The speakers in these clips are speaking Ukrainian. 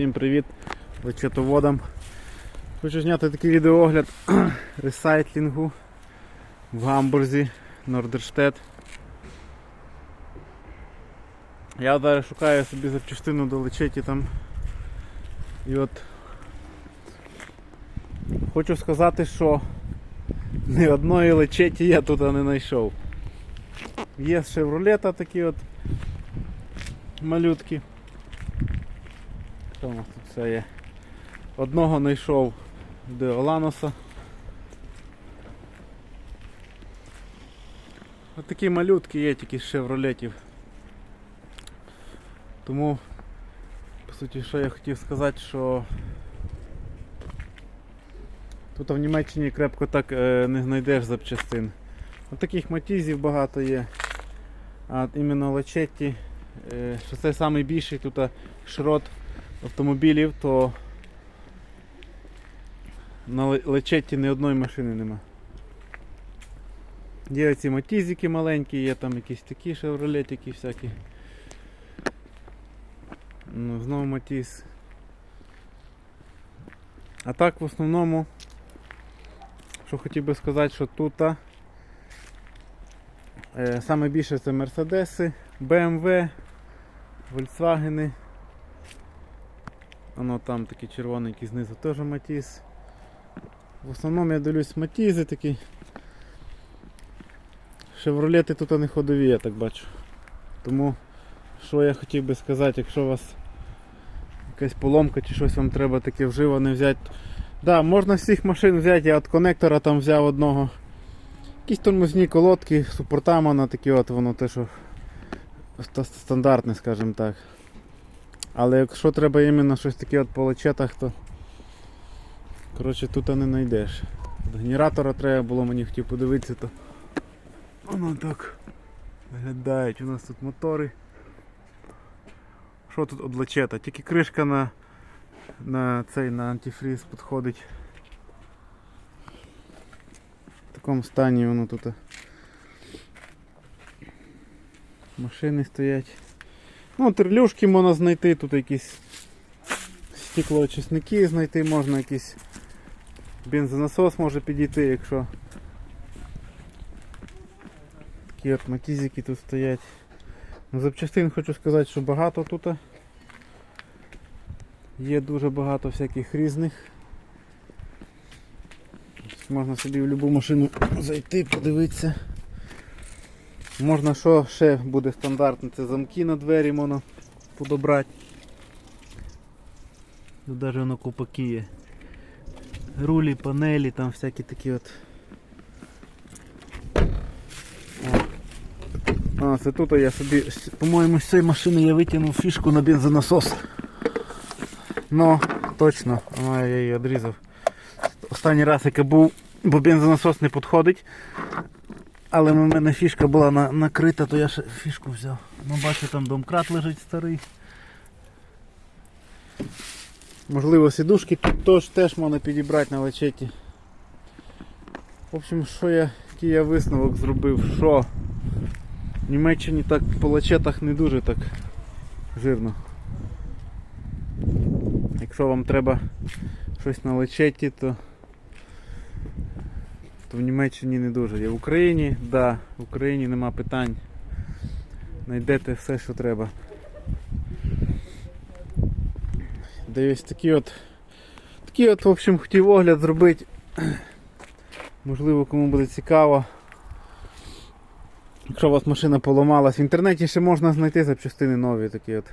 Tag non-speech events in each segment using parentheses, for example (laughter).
Всім привіт лечетоводам. Хочу зняти такий відеоогляд (clears throat) ресайтлінгу в Гамбурзі, Нордерштет. Я зараз шукаю собі запчастину до лечеті там. І от хочу сказати, що ні одної лечеті я тут не знайшов. Є шевролета такі от малютки. Що у нас тут все є? Одного знайшов до Оланоса. Ось такі малютки є тільки з шевролетів. Тому, по суті, що я хотів сказати, що тут в Німеччині крепко так е, не знайдеш запчастин. От таких матізів багато є. А іменно лачетті, е, що це найбільший тут шрот автомобілів, то на Ле- лечетті ні одної машини нема. Є оці матізики маленькі, є там якісь такі шевролетики всякі. Ну, знову матіз. А так в основному, що хотів би сказати, що тут е, саме більше це Мерседеси, BMW, Volkswagen. Воно там такі червоненькі знизу теж матіз. В основному я дивлюсь матізи такі. Шевролети тут не ходові, я так бачу. Тому що я хотів би сказати, якщо у вас якась поломка чи щось вам треба таке вживане взяти. Да, можна всіх машин взяти, я от конектора там взяв одного. Якісь тормозні колодки, супортамана такі от воно те, що стандартне, скажімо так. Але якщо треба іменно щось таке от по лечетах, то коротше тут не знайдеш. Генератора треба було, мені хотів подивитися, то воно так виглядають. У нас тут мотори. Що тут от лечета? Тільки кришка на, на цей на антифріз підходить. В такому стані воно тут. Машини стоять. Ну, терлюшки можна знайти, тут якісь стеклоочисники знайти можна, якийсь бензонасос може підійти, якщо такі от матізики тут стоять. Ну, запчастин хочу сказати, що багато тут. Є дуже багато всяких різних. Можна собі в будь-яку машину зайти, подивитися. Можна що ще буде стандартно, це замки на двері можна подобрати. Тут навіть воно купаки є. Рулі, панелі, там всякі такі от. А, це тут я собі, по-моєму, з цієї машини я витягнув фішку на бензонасос. Ну, точно, а, я її відрізав. Останній раз, як я був, бо бензонасос не підходить. Але в мене фішка була на, накрита, то я ще фішку взяв. Ну бачу, там домкрат лежить старий. Можливо, сідушки тут теж, теж можна підібрати на лечеті. В общем, що я, який я висновок зробив, що в Німеччині так по лечетах не дуже так жирно. Якщо вам треба щось на лечеті, то то в Німеччині не дуже є. В Україні, да, в Україні нема питань. Знайдете все, що треба. Де ось такі от. Такий от, в общем, хотів огляд зробити. Можливо, кому буде цікаво. Якщо у вас машина поламалась, в інтернеті ще можна знайти запчастини нові такі от.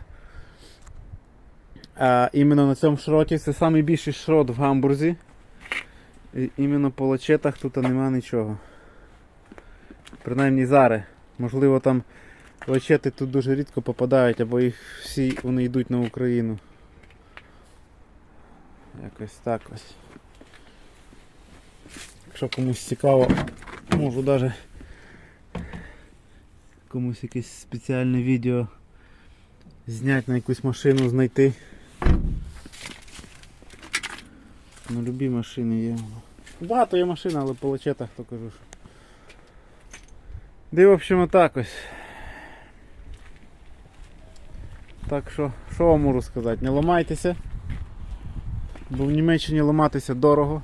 А іменно на цьому шроті це найбільший шрот в Гамбурзі. І іменно по лачетах тут нема нічого. Принаймні зараз. Можливо там лачети тут дуже рідко попадають, або їх всі вони йдуть на Україну. Якось так ось. Якщо комусь цікаво, можу навіть комусь якесь спеціальне відео зняти на якусь машину, знайти. Ну любі машини є. Багато є машин, але по лечетах то кажу. що. І в общем отак ось. Так що, що вам можу сказати? Не ламайтеся. Бо в Німеччині ламатися дорого.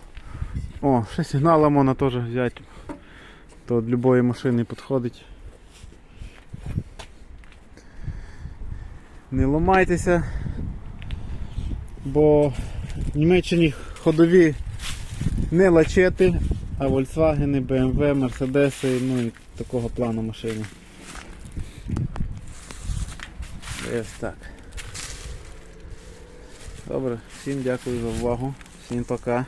О, ще сигнала можна теж взяти. То від любої машини підходить. Не ламайтеся, бо в Німеччині ходові не лачети, а Volkswagen, BMW, Mercedes, ну і такого плану машини. Ось так. Добре, всім дякую за увагу. Всім пока.